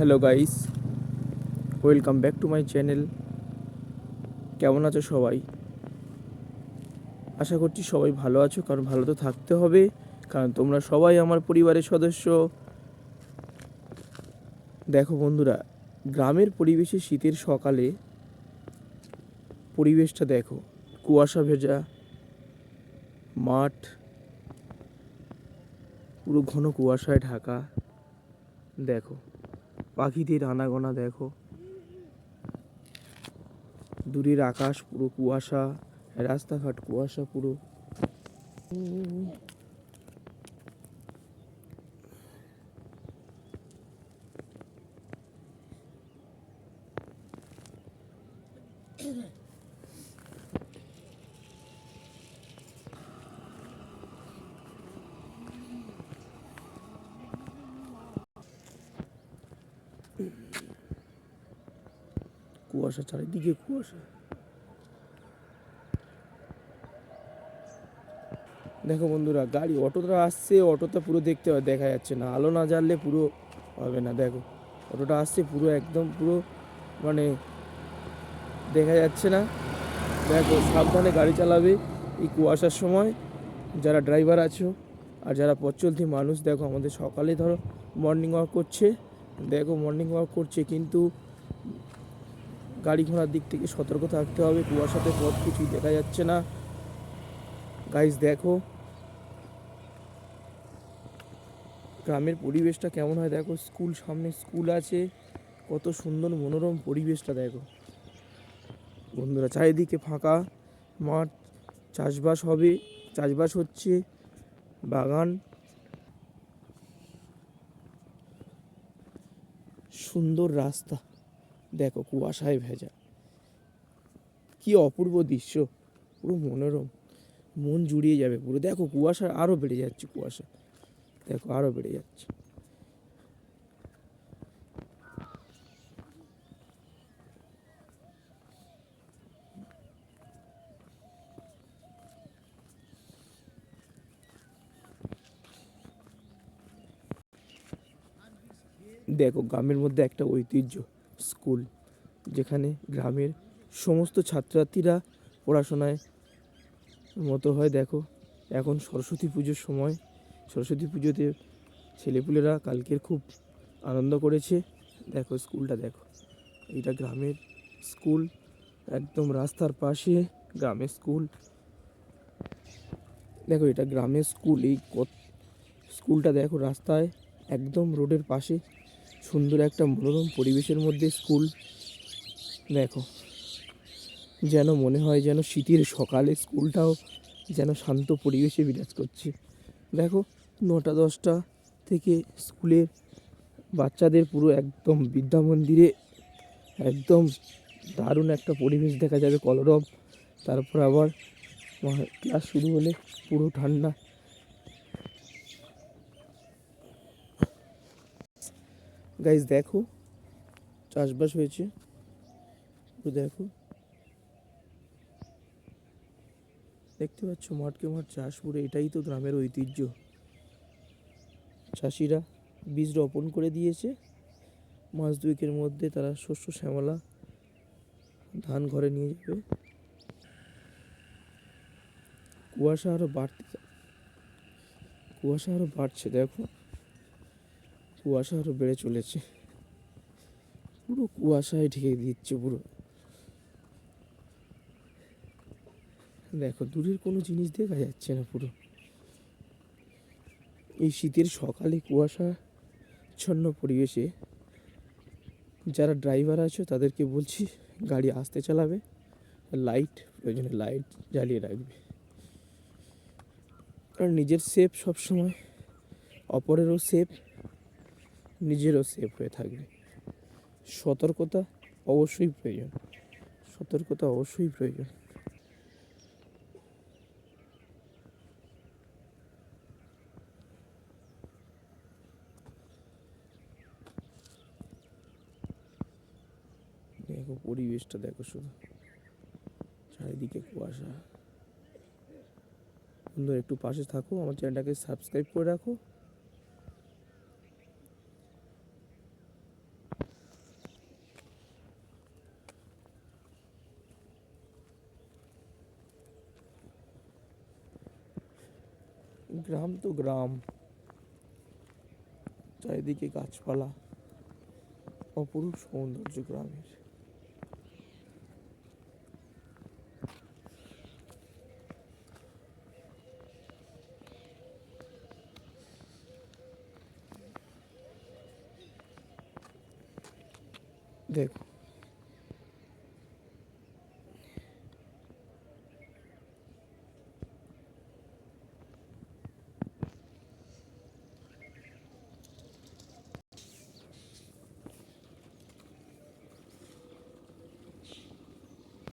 Hello guys welcome back to my channel কেমন আছো সবাই? আশা করছি সবাই ভালো আছো, কারণ ভালো তো থাকতে হবে, কারণ তোমরা সবাই আমার পরিবারের সদস্য। দেখো বন্ধুরা, গ্রামের পরিবেশে শীতের সকালে পরিবেশটা দেখো, কুয়াশা ভেজা, মাঠ, পুরো ঘন কুয়াশায় ঢাকা। দেখো। পাখিদের আনাগোনা দেখো। দূরের আকাশ পুরো কুয়াশা রাস্তাঘাট কুয়াশা পুরো। কুয়াশা, চারিদিকে কুয়াশা। দেখো বন্ধুরা, গাড়ি, অটোটা আসছে, অটোটা পুরো দেখতে দেখা যাচ্ছে না। আলো না জ্বাললে পুরো হবে না, দেখো। অটোটা আসছে, পুরো একদম পুরো মানে দেখা যাচ্ছে না। দেখো, সাবধানে গাড়ি চালাবে এই কুয়াশার সময়। যারা ড্রাইভার আছো আর যারা পথ মানুষ, দেখো আমাদের সকালে ধরো মর্নিং ওয়াক করছে। দেখো মর্নিং ওয়াক করছে, কিন্তু গাড়ি ঘোড়ার দিক থেকে সতর্ক থাকতে হবে। কুয়াশাতে পথ কিছুই দেখা যাচ্ছে না। গাইজ দেখো। গ্রামের পরিবেশটা কেমন হয় দেখো। স্কুল সামনে স্কুল আছে। কত সুন্দর মনোরম পরিবেশটা দেখো। বন্ধুরা, চারিদিকে ফাঁকা। মাঠ, চাষবাস হবে। চাষবাস হচ্ছে। বাগান। সুন্দর রাস্তা। দেখো কুয়াশায় ভেজা। কি অপূর্ব দৃশ্য, পুরো মনোরম। মন জুড়িয়ে যাবে পুরো। দেখো কুয়াশা আরও বেড়ে যাচ্ছে, কুয়াশা। দেখো আরও বেড়ে যাচ্ছে। দেখো গ্রামের মধ্যে একটা ঐতিহ্য। স্কুল, যেখানে গ্রামের সমস্ত ছাত্রছাত্রীরা পড়াশোনায় মতো হয়, দেখো, এখন সরস্বতী পুজোর সময়। সরস্বতী পুজোতে ছেলেপুলেরা কালকের খুব আনন্দ করেছে। দেখো, স্কুলটা দেখো। এটা গ্রামের স্কুল, একদম রাস্তার পাশে গ্রামের স্কুল। দেখো, এটা গ্রামের স্কুল। এই স্কুলটা দেখো, রাস্তায় একদম রোডের পাশে। সুন্দর একটা মনোরম পরিবেশের মধ্যে স্কুল। দেখো, যেন মনে হয় যেন শীতের সকালে স্কুলটাও যেন শান্ত পরিবেশে বিরাজ করছে। দেখো, নটা দশটা থেকে স্কুলের বাচ্চাদের পুরো একদম বিদ্যা মন্দিরে একদম দারুণ একটা পরিবেশ দেখা যাবে, কলরব। তারপর আবার ক্লাস শুরু হলে পুরো ঠান্ডা। গাইজ দেখো। চাষবাস হয়েছে। পুরো দেখো। দেখতে পাচ্ছ, মাঠকে মাঠ চাষ পুরো এটাই তো গ্রামের ঐতিহ্য। চাষিরা বীজ রোপণ করে দিয়েছে। মাস দুয়েকের মধ্যে তারা শস্য, শ্যামলা, ধান ঘরে নিয়ে যাবে। কুয়াশা আরও বাড়তে কুয়াশা আরও বাড়ছে, দেখো। কুয়াশা আরও বেড়ে চলেছে। পুরো কুয়াশায় ঢেকে দিচ্ছে পুরো। দেখো, দূরের কোনো জিনিস দেখা যাচ্ছে না পুরো। এই শীতের সকালে কুয়াশাচ্ছন্ন পরিবেশে যারা ড্রাইভার আছো, তাদেরকে বলছি গাড়ি আস্তে চালাবে, লাইট প্রয়োজনে লাইট জ্বালিয়ে রাখবে। আর নিজের সেফ সবসময়, অপরেরও সেফ। নিজেরও সেফ হয়ে থাকবে। সতর্কতা অবশ্যই প্রয়োজন। সতর্কতা অবশ্যই প্রয়োজন। দেখো পরিবেশটা, দেখো শুধু। চারিদিকে কুয়াশা। বন্ধুরা, একটু পাশে থাকো, আমার চ্যানেলটাকে সাবস্ক্রাইব করে রাখো। গ্রাম তো গ্রাম। চারিদিকে গাছপালা। অপরূপ সৌন্দর্য গ্রামের। দেখো।